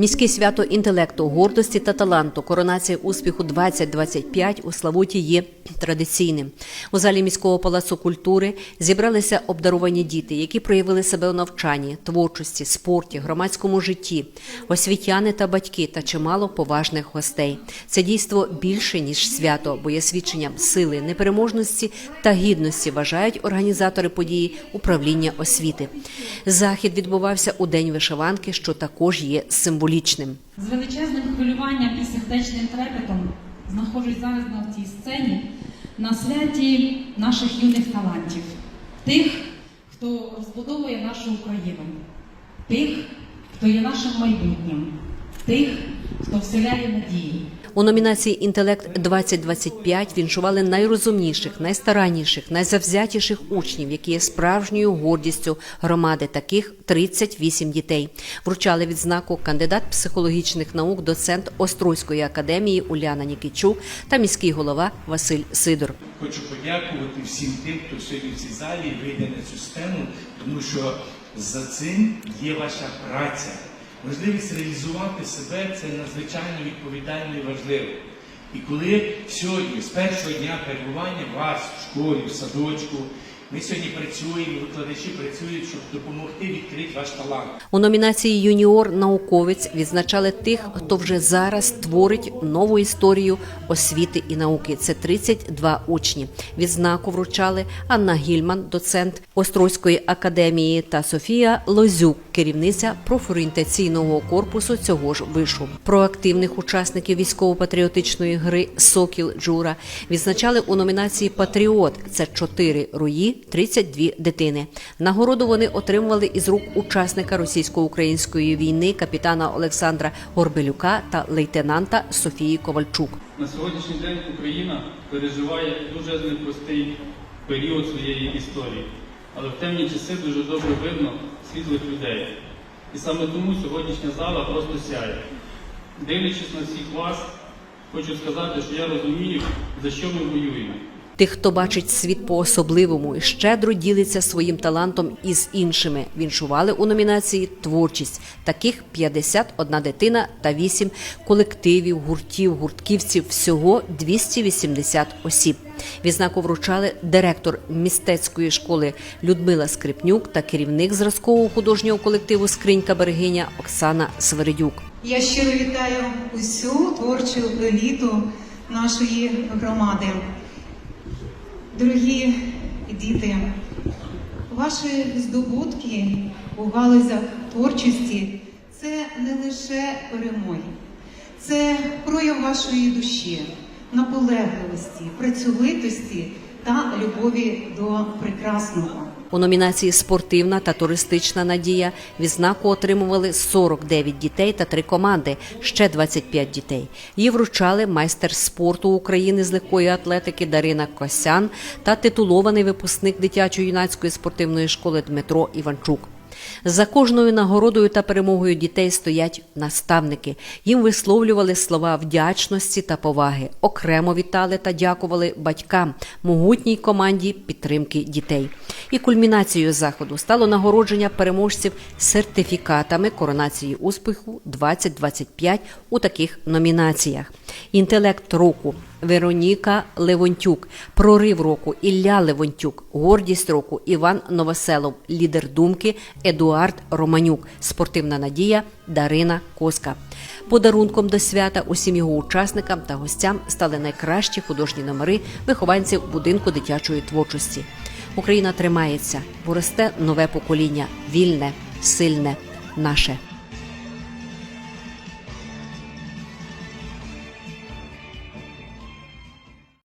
Міське свято інтелекту, гордості та таланту, коронація успіху 2025 у Славуті є традиційним. У залі міського палацу культури зібралися обдаровані діти, які проявили себе у навчанні, творчості, спорті, громадському житті, освітяни та батьки та чимало поважних гостей. Це дійство більше ніж свято, бо є свідченням сили, непереможності та гідності. Вважають організатори події управління освіти. Захід відбувався у день вишиванки, що також є символічним. З величезним хвилюванням і сердечним трепетом знаходжусь зараз на цій сцені на святі наших юних талантів, тих, хто розбудовує нашу Україну, тих, хто є нашим майбутнім, тих, хто вселяє надії. У номінації Інтелект 2025 віншували найрозумніших, найстаранніших, найзавзятіших учнів, які є справжньою гордістю громади. Таких 38 дітей. Вручали відзнаку кандидат психологічних наук, доцент Острозької академії Уляна Нікічук та міський голова Василь Сидор. Хочу подякувати всім тим, хто сьогодні в цій залі вийде на цю сцену, тому що за цим є ваша праця. Можливість реалізувати себе це надзвичайно відповідально і важливо. І коли сьогодні, з першого дня перебування вас в школі, в садочку, ми сьогодні працюємо, викладачі працюють, щоб допомогти відкрити ваш талант. У номінації Юніор науковець відзначали тих, хто вже зараз творить нову історію освіти і науки. Це 32 учні. Відзнаку вручали Анна Гільман, доцент Острозької академії, та Софія Лозюк, керівниця профорієнтаційного корпусу цього ж вишу. Про активних учасників військово-патріотичної гри Сокіл Джура відзначали у номінації Патріот. Це 4 руї, 32 дитини. Нагороду вони отримували із рук учасника російсько-української війни капітана Олександра Горбелюка та лейтенанта Софії Ковальчук. На сьогоднішній день Україна переживає дуже непростий період своєї історії, але в темні часи дуже добре видно світлих людей. І саме тому сьогоднішня зала просто сяє. Дивлячись на всіх вас, хочу сказати, що я розумію, за що ми воюємо. Тих, хто бачить світ по-особливому і щедро ділиться своїм талантом із іншими, віншували у номінації Творчість. Таких 51 дитина та 8 колективів, гуртів, гуртківців всього 280 осіб. Відзнаку вручали директор містецької школи Людмила Скрипнюк та керівник зразкового художнього колективу Скринька Берегиня Оксана Свередюк. Я щиро вітаю усю творчу еліту нашої громади. Дорогі діти, ваші здобутки у галузях творчості це не лише перемоги, це прояв вашої душі, наполегливості, працьовитості та любові до прекрасного. У номінації Спортивна та туристична надія відзнаку отримували 49 дітей та три команди, ще 25 дітей. Її вручали майстер спорту України з легкої атлетики Дарина Косян та титулований випускник дитячо-юнацької спортивної школи Дмитро Іванчук. За кожною нагородою та перемогою дітей стоять наставники. Їм висловлювали слова вдячності та поваги. Окремо вітали та дякували батькам, могутній команді підтримки дітей. І кульмінацією заходу стало нагородження переможців сертифікатами коронації успіху 2025 у таких номінаціях: інтелект року. Вероніка Левонтюк, прорив року Ілля Левонтюк, гордість року Іван Новоселов, лідер думки Едуард Романюк, спортивна надія Дарина Коска. Подарунком до свята усім його учасникам та гостям стали найкращі художні номери вихованців будинку дитячої творчості. Україна тримається, бо росте нове покоління, вільне, сильне, наше.